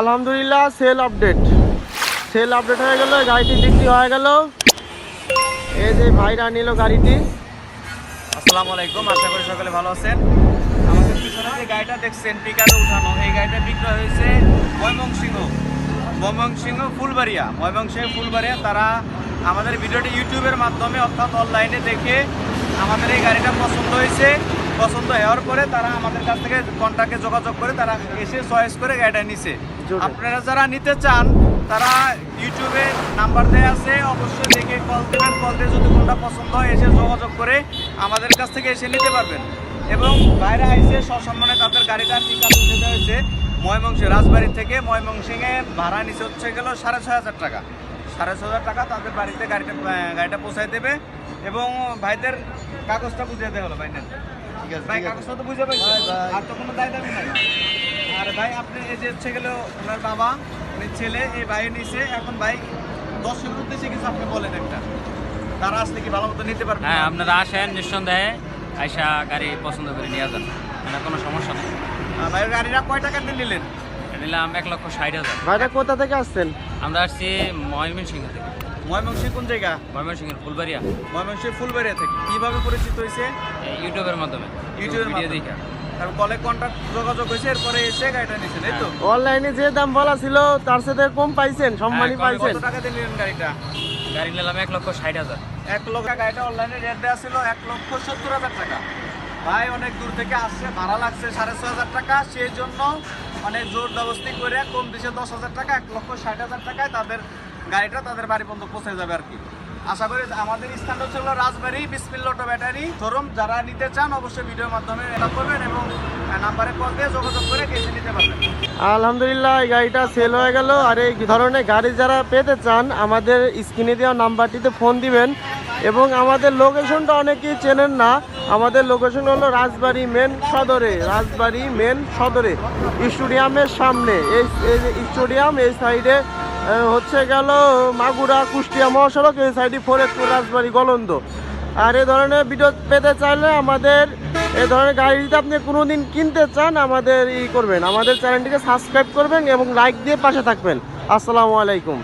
আলহামদুলিল্লাহ sell update sell update হয়ে গেল, গাড়িটি বিক্রি হয়ে গেল। এই যে ভাইরা নিল গাড়িটি। আসসালামু আলাইকুম, আশা করি সকলে ভালো আছেন। আমাদের পিছনে যে গাড়িটা দেখছেন পিকাপে উঠানো, এই গাড়িটা বিক্রয় হয়েছে ময়মনসিংহ। ময়মনসিংহ, ফুলবাড়িয়া। ময়মনসিংহ, ফুলবাড়িয়া, তারা আমাদের ভিডিওটি ইউটিউবের মাধ্যমে অর্থাৎ অনলাইনে দেখে আমাদের এই গাড়িটা পছন্দ হয়েছে। পছন্দ হওয়ার পরে তারা আমাদের কাছ থেকে কন্ট্যাক্টে যোগাযোগ করে তারা এসে চয়েস করে গাড়িটা নিছে। আপনারা যারা নিতে চান তারা ইউটিউবে নাম্বার দেওয়া আছে অবশ্যই দেখে কল দেবেন। কল দিয়ে যদি কোনটা পছন্দ হয় এসে যোগাযোগ করে আমাদের কাছ থেকে এসে নিতে পারবেন। এবং বাইরে আইসে সসম্মানে তাদের গাড়িটা টিকা উঠে দেওয়া হয়েছে। ময়মনসিংহ রাজবাড়ি থেকে ময়মনসিংহে ভাড়া নিচে হচ্ছে গেল সাড়ে ছয় হাজার টাকা। সাড়ে ছয় হাজার টাকা তাদের বাড়িতে গাড়িটা গাড়িটা পৌঁছায় দেবে। এবং ভাইদের কাগজটা বুঝিয়ে দেওয়া হলো ভাই নেন। ঠিক আছে ভাই ঠিক তো বুঝে পাইছেন? ভাই, ভাই। আর তো কোনো দায় দাবি নাই? আর ভাই আপনি এই যে হচ্ছে গেল ওনার বাবা উনি ছেলে এই ভাই নিছে এখন ভাই উদ্দেশ্যে কিছু আপনি বলেন একটা। তারা আসলে কি ভালো মতো নিতে পারবে? হ্যাঁ আপনারা আসেন নিঃসন্দেহে আইসা গাড়ি পছন্দ করে নিয়ে যান। মানে কোনো সমস্যা নেই। ভাই গাড়িটা কয় টাকা দিয়ে নিলেন? নিলাম এক লক্ষ ষাট হাজার। ভাইরা কোথা থেকে আসছেন? আমরা আসছি ময়মনসিংহ থেকে। ময়মনসিংহ কোন জায়গা? ময়মনসিংহের ফুলবাড়িয়া। ময়মনসিংহ ফুলবাড়িয়া থেকে। কীভাবে পরিচিত হয়েছে? ইউটিউবের মাধ্যমে। ইউটিউবের মাধ্যমে। দেখা। তারপর কলে কন্ট্যাক্ট যোগাযোগ হয়েছে এরপরে এসে গাড়িটা নিছেন এই তো? অনলাইনে যে দাম বলা ছিল তার সাথে কম পাইছেন সম্মানী হ্যাঁ, পাইছেন। কত টাকা দিয়ে গাড়িটা? গাড়ি নিলাম এক লক্ষ ষাট হাজার। এক লক্ষ গাড়িটা অনলাইনে রেট দেওয়া ছিল এক লক্ষ সত্তর হাজার টাকা। ভাই অনেক দূর থেকে আসছে ভাড়া লাগছে সাড়ে ছয় হাজার টাকা। সেই জন্য অনেক জোর ব্যবস্থা করে কম দিছে দশ হাজার টাকা এক লক্ষ ষাট হাজার টাকায় তাদের গাড়িটা তাদের বাড়ি পর্যন্ত পৌঁছে যাবে আর কি। আশা করি আমাদের স্থানটা হচ্ছে হলো Rajbari Bismil auto battery. Showroom যারা নিতে চান অবশ্যই ভিডিওর মাধ্যমে এটা করবেন এবং নাম্বারে কল দিয়ে যোগাযোগ করে কেসে নিতে পারবেন। আলহামদুলিল্লাহ, এই গাড়িটা সেল হয়ে গেল। আর এই ধরনের গাড়ি যারা পেতে চান, আমাদের স্ক্রিনে দেওয়া নাম্বারটিতে ফোন দিবেন। এবং আমাদের লোকেশনটা অনেকেই চেনেন না। আমাদের লোকেশন হলো রাজবাড়ি মেন সদরে, রাজবাড়ি মেন সদরে, স্টেডিয়ামের সামনে। এই স্টেডিয়াম এই সাইডে হচ্ছে গেল মাগুরা, কুষ্টিয়া, মহাসড়ক, এই সাইডে ফরিদপুর, রাজবাড়ি, গলন্দ। আর এ ধরনের ভিডিও পেতে চাইলে আমাদের এ ধরনের গাড়ি যদি আপনি কোনোদিন কিনতে চান, আমাদের ই করবেন। আমাদের চ্যানেলটিকে সাবস্ক্রাইব করবেন এবং লাইক দিয়ে পাশে থাকবেন। আসসালামু আলাইকুম।